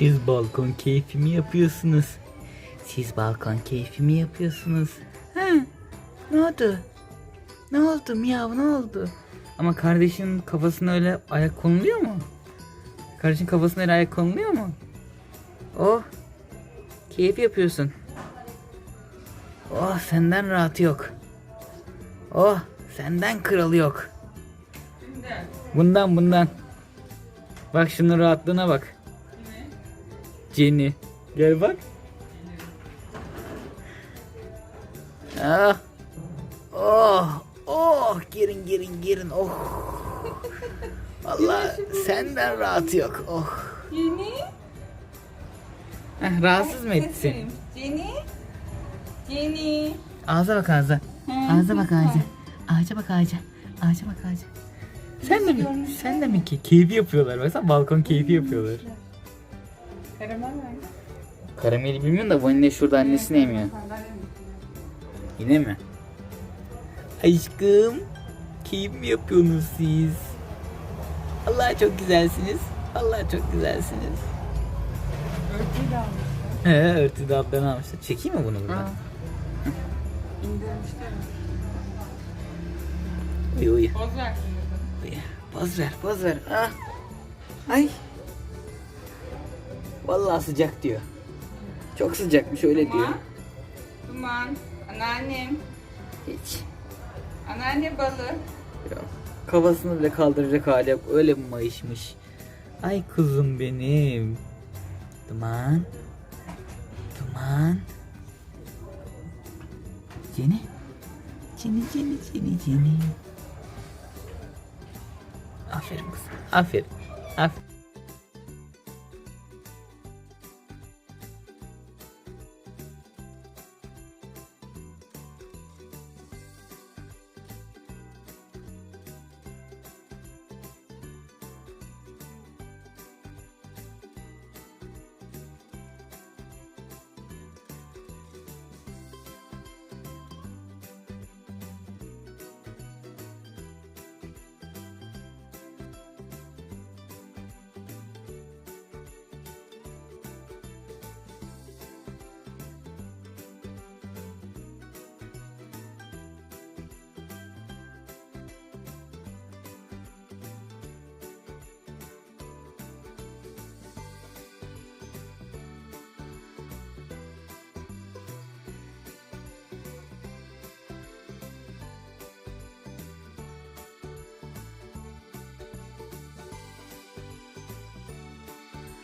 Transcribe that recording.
Siz balkon keyfi mi yapıyorsunuz? Siz balkon keyfi mi yapıyorsunuz? Ha? Ne oldu? Ne oldu miyav ne oldu? Ama kardeşin kafasına öyle ayak konuluyor mu? Kardeşin kafasına öyle ayak konuluyor mu? Oh. Keyif yapıyorsun. Oh senden rahatı yok. Oh senden kralı yok. Bundan bundan. Bak şunun rahatlığına bak. Jenny. Gel bak. Ah. Oh. Oh. Girin girin girin. Oh. Allah senden rahat yok. Oh. Jenny. Heh, rahatsız mı etti seni? Jenny. Jenny. Ağza bak ağza. Ağza bak ağaca. Ağaca bak ağaca. Ağaca bak ağaca. Sen de mi? Sen de mi ki? Keyfi yapıyorlar. Baksana balkon keyfi yapıyorlar. Karamel ver. Karameli bilmiyorum da vanilya şurada annesini yemiyor. Yine mi? Aşkım. Keyif mi yapıyorsunuz siz? Allah çok güzelsiniz. Allah çok güzelsiniz. Örtüyü de almış. He örtü de alttan almışlar. Çekeyim mi bunu buradan? İndirmişler. Uyu uyu. Poz uyu. Poz ver poz ver. Ah. Ay. Vallahi sıcak diyor. Çok sıcakmış öyle diyor. Duman. Duman. Anneannem. Hiç. Anneanne balı. Yok. Kafasını bile kaldıracak hali yok. Öyle mi mayışmış? Ay kuzum benim. Duman. Duman. Jenny. Jenny, Jenny, Jenny, Jenny. Aferin kızım. Aferin. Aferin.